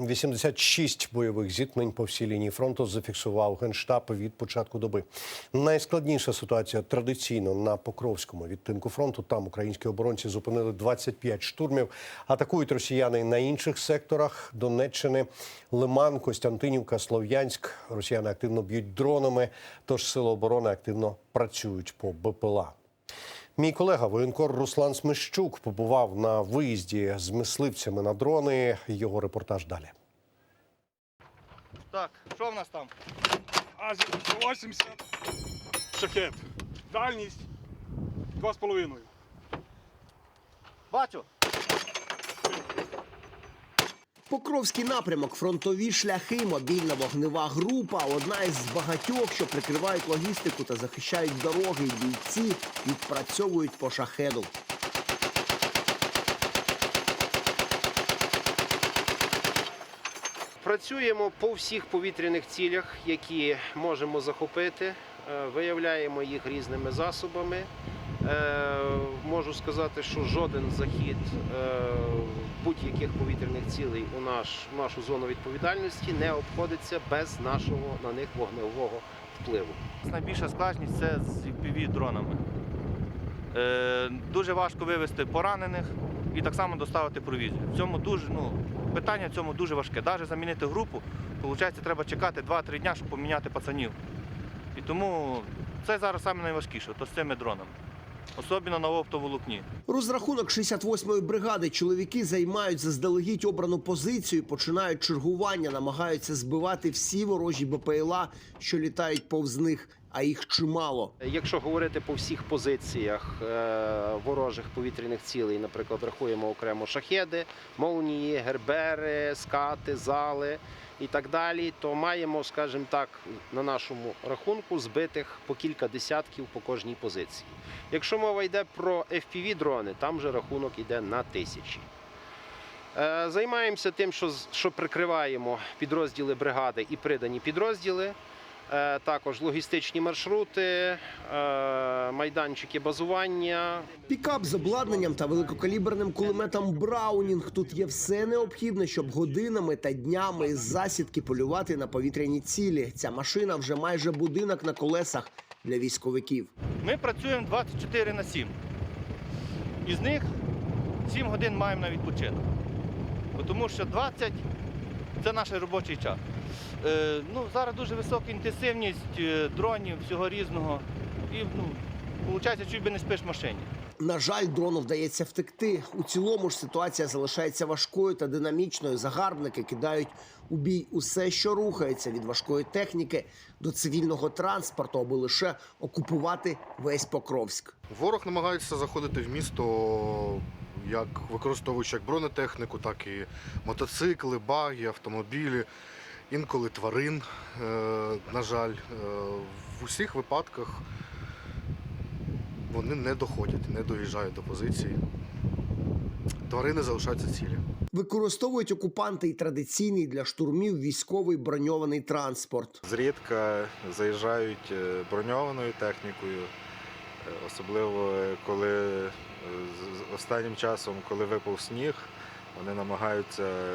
86 бойових зіткнень по всій лінії фронту зафіксував генштаб від початку доби. Найскладніша ситуація традиційно на Покровському відтинку фронту. Там українські оборонці зупинили 25 штурмів. Атакують росіяни на інших секторах Донеччини. Лиман, Костянтинівка, Слов'янськ. Росіяни активно б'ють дронами. Тож сили оборони активно працюють по БПЛА. Мій колега воєнкор Руслан Смещук побував на виїзді з мисливцями на дрони. Його репортаж далі. Так, що в нас там? АЗ-180 шахет. Дальність 2,5. Бачу. Покровський напрямок, фронтові шляхи, мобільна вогнева група одна із багатьох, що прикривають логістику та захищають дороги. Бійці відпрацьовують по шахеду. Працюємо по всіх повітряних цілях, які можемо захопити. Е, Виявляємо їх різними засобами. Можу сказати, що жоден захід е, будь-яких повітряних цілей у наш, в нашу зону відповідальності не обходиться без нашого на них вогневого впливу. Найбільша складність це з FPV дронами. Е, дуже важко вивезти поранених і так само доставити провізію. В цьому дуже, ну, питання в цьому дуже важке. Навіть замінити групу, виходить, треба чекати 2-3 дня, щоб поміняти пацанів. І тому це зараз найважкіше, то з цими дронами. Особливо на оптоволокні. Розрахунок 68-ї бригади. Чоловіки займають заздалегідь обрану позицію, починають чергування, намагаються збивати всі ворожі БПЛА, що літають повз них, а їх чимало. Якщо говорити по всіх позиціях е, ворожих повітряних цілей, наприклад, рахуємо окремо шахеди, молнії, гербери, скати, зали і так далі, то маємо, скажімо так, на нашому рахунку збитих по кілька десятків по кожній позиції. Якщо мова йде про FPV-дрони, там вже рахунок йде на тисячі. Е, Займаємося тим, що, що прикриваємо підрозділи бригади і придані підрозділи. Е, Також логістичні маршрути, е, майданчики базування. Пікап з обладнанням та великокаліберним кулеметом Браунінг. Тут є все необхідне, щоб годинами та днями з засідки полювати на повітряні цілі. Ця машина вже майже будинок на колесах для військовиків. Ми працюємо 24 на 7. Із них 7 годин маємо на відпочинок. Тому що 20 це наш робочий час. Е, ну, зараз дуже висока інтенсивність е, дронів, всього різного. І ну, виходить, чуть би не спиш в машині. На жаль, дрону вдається втекти. У цілому ж ситуація залишається важкою та динамічною. Загарбники кидають у бій усе, що рухається від важкої техніки до цивільного транспорту, аби лише окупувати весь Покровськ. Ворог намагається заходити в місто, як використовуючи як бронетехніку, так і мотоцикли, баги, автомобілі, інколи тварин. Е, на жаль, Е, в усіх випадках вони не доходять, не доїжджають до позиції. Тварини залишаються цілі. Використовують окупанти і традиційний для штурмів військовий броньований транспорт. Зрідка заїжджають е, броньованою технікою, особливо коли останнім часом, коли випав сніг, вони намагаються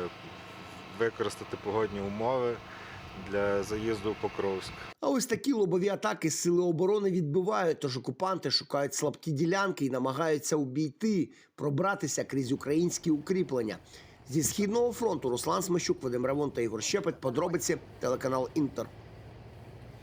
використати погодні умови для заїзду в Покровськ. А ось такі лобові атаки сили оборони відбивають. Тож окупанти шукають слабкі ділянки і намагаються обійти, пробратися крізь українські укріплення. Зі східного фронту Руслан Смещук, Вадим Равон та Ігор Щепет. Подробиці телеканал Інтер.